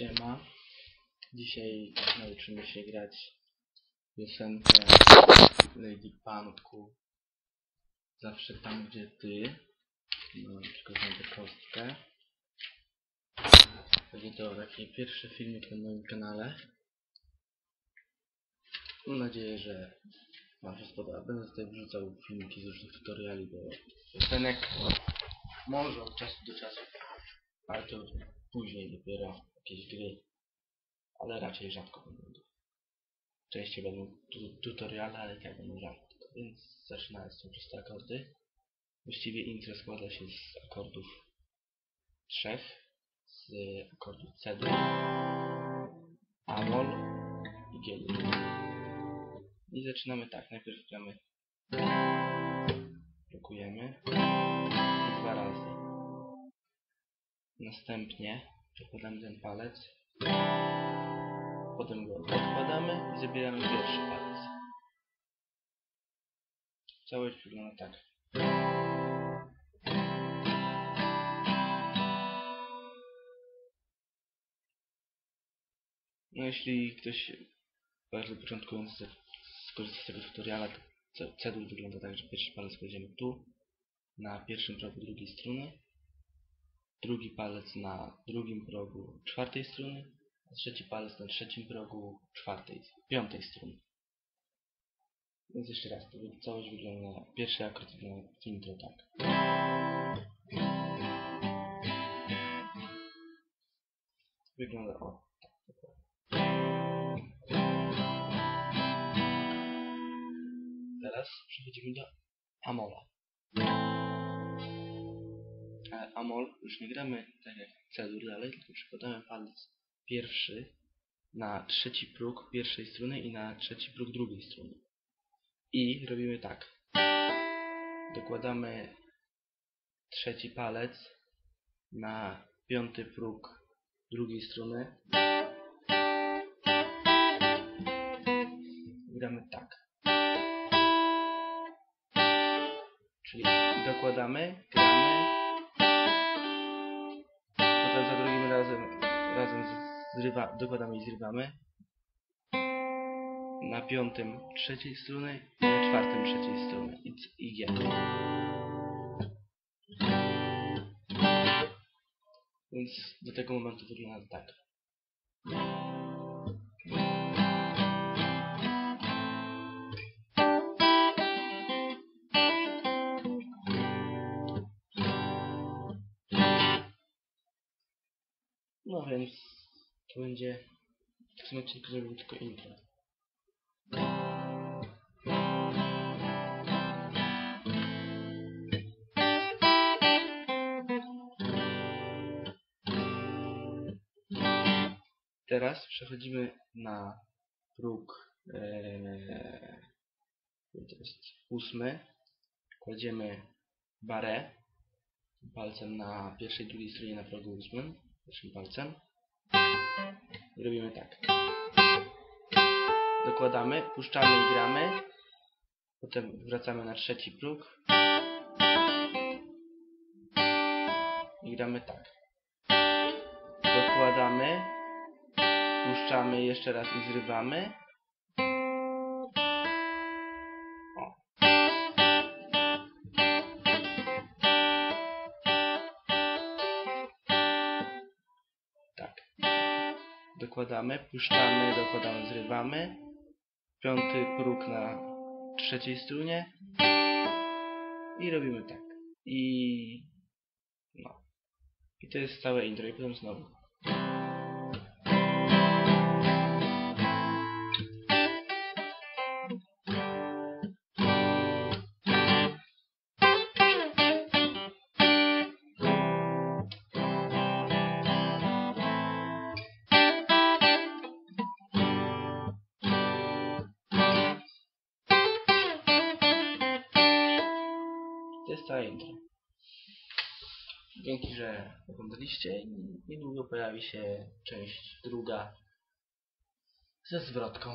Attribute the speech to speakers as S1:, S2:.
S1: Siema. Dzisiaj nauczymy się grać piosenkę Lady Panku. Zawsze tam, gdzie ty. No, tylko znajdę kostkę. Będzie to taki pierwszy filmik na moim kanale. Mam nadzieję, że Wam się spodoba. Będę tutaj wrzucał filmiki z różnych tutoriali do piosenek. Może od czasu do czasu. Ale to później dopiero jakieś gry. Ale raczej rzadko będą. Częściej będą tu tutoriale, ale tak będą rzadko. Więc zaczynając są proste akordy. Właściwie intro składa się z akordów trzech. Z akordów C, A-moll i G. I zaczynamy tak. Najpierw gramy Następnie przekładamy ten palec, potem go odkładamy i zabieramy pierwszy palec. Całość wygląda tak. No jeśli ktoś bardzo początkujący skorzysta z tego tutoriala, to cedul wygląda tak, że pierwszy palec kładziemy tu, na pierwszym progu drugiej struny, drugi palec na drugim progu czwartej struny, a trzeci palec na trzecim progu czwartej, piątej struny. Więc jeszcze raz, to całość wygląda, pierwszy akord wygląda w intro tak. Wygląda o. Teraz przechodzimy do Amola. Amol już nie gramy tak jak cedur dalej, tylko przykładamy palec pierwszy na trzeci próg pierwszej struny i na trzeci próg drugiej struny. I robimy tak. Dokładamy trzeci palec na piąty próg drugiej struny. Gramy tak. Czyli dokładamy, gramy, razem razem zrywa, dokładamy i zrywamy. Na piątym trzeciej struny i na czwartym trzeciej struny i, i G. Więc do tego momentu wygląda tak. No więc to będzie w tym odcinku tylko intro. Teraz przechodzimy na próg ee, to jest ósmy. Kładziemy barę palcem na pierwszej, drugiej stronie na progu ósmym naszym palcem i robimy tak. Dokładamy, puszczamy i gramy. Potem wracamy na trzeci próg i gramy tak. Dokładamy, puszczamy jeszcze raz i zrywamy. Dokładamy, puszczamy, dokładamy, zrywamy. Piąty próg na trzeciej strunie. I robimy tak. I... No. I to jest całe intro. I potem znowu. Dzięki, że oglądaliście niedługo pojawi się część druga ze zwrotką.